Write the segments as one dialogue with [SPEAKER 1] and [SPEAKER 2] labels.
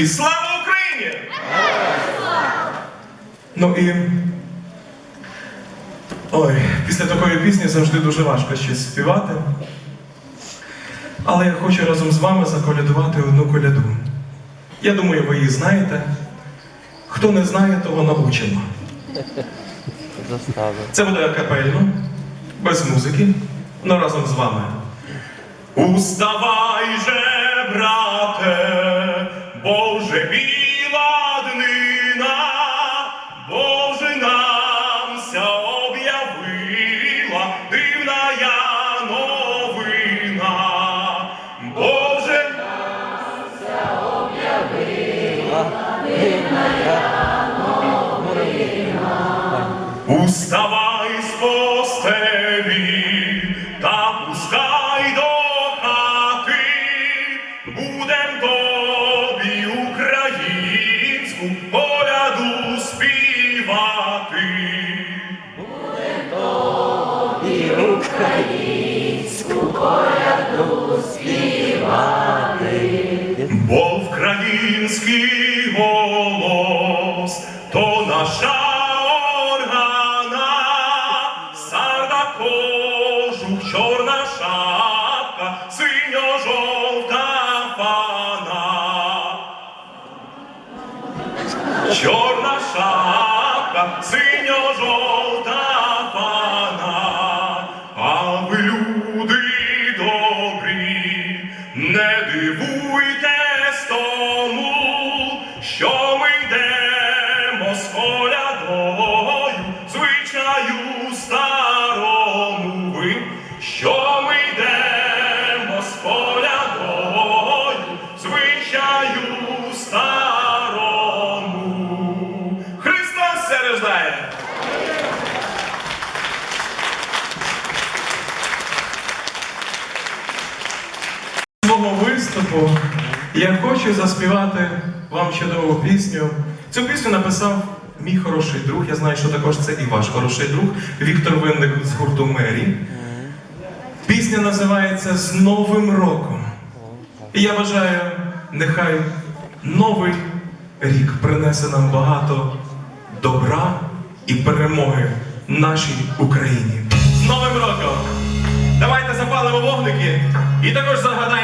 [SPEAKER 1] І слава Україні! Ну і. Ой, після такої пісні завжди дуже важко щось співати. Але я хочу разом з вами заколядувати одну коляду. Я думаю, ви її знаєте. Хто не знає, того научимо. Це буде акапельно, без музики, але разом з вами. Уставай же, брате, Боже біла днина, Боже намся об'явила дивна я новина. Боже намся об'явила дивна я Уставай з поляду співати.
[SPEAKER 2] Коляду співати.
[SPEAKER 1] Бо український голос то наша органа, сарда чорна шапка, синьо-жовта Чорна шапка, синьо-жовта пана, а ви люди добрі, не дивуйтесь тому, що ми йдемо з колядою, звичаю старому Христос се рождає! свого виступу я хочу заспівати вам чудову пісню. Цю пісню написав мій хороший друг. Я знаю, що також це і ваш хороший друг Віктор Винник з гурту Мері. Пісня називається З Новим роком. І я бажаю, нехай новий рік принесе нам багато добра і перемоги нашій Україні. З Новим роком! Давайте запалимо вогники і також загадаємо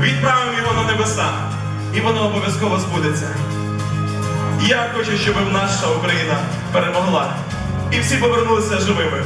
[SPEAKER 1] відправимо його на небеса, і воно обов'язково збудеться. Я хочу, щоб наша Україна перемогла і всі повернулися живими.